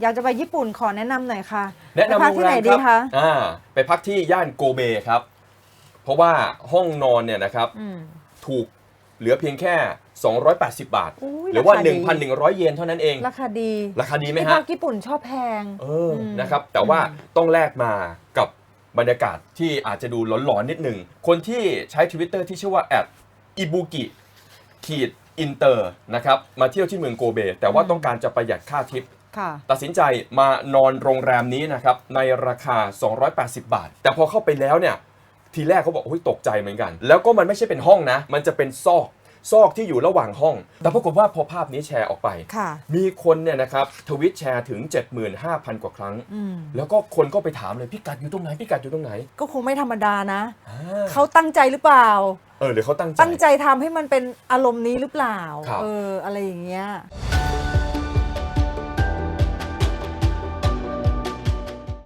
อยากจะไปญี่ปุ่นขอแนะนำหน่อยค่ะแนะนำไปพัโรงที่แรไหนมดีครับคะอ่าไปพักที่ย่านโกเบครับ เพราะว่าห้องนอนเนี่ยนะครับอืม ถูกเหลือเพียงแค่ 280 บาท อุ๊ยหรือว่า ราคาดี 1,100 เยนเท่านั้นเอง ราคาดีราคาดีไหมที่ฮะ พักญี่ปุ่นชอบแพง เอออมนะครับ แต่ว่าอืมต้องแลกมากับบรรยากาศที่อาจจะดูหลอนๆนิดหนึ่ง คนที่ใช้ทวิตเตอร์ที่ชื่อว่าแอดอิบุกิขีดอินเตอร์นะครับ มาเที่ยวที่เมืองโกเบ แต่ว่าต้องการจะประหยัดค่าทิปค่ะ ตัดสินใจมานอนโรงแรมนี้นะครับในราคา 280 บาท แต่พอเข้าไปแล้วเนี่ยทีแรกเขาบอกโอ้ยตกใจเหมือนกัน แล้วก็มันไม่ใช่เป็นห้องนะ มันจะเป็นซอกซอกที่อยู่ระหว่างห้อง แต่ปรากฏว่าพอภาพนี้แชร์ออกไปค่ะมีคนเนี่ยนะครับทวิตแชร์ถึง 75,000 กว่าครั้งอืมแล้วก็คนก็ไปถามเลยพี่กัดอยู่ตรงไหนพี่กัดอยู่ตรงไหน ก็คงไม่ธรรมดานะอ่เขาตั้งใจหรือเปล่า เออหรือเขาตั้งใจ ตั้งใจทำให้มันเป็นอารมณ์นี้หรือเปล่าครับเอออะไรอย่างเงี้ย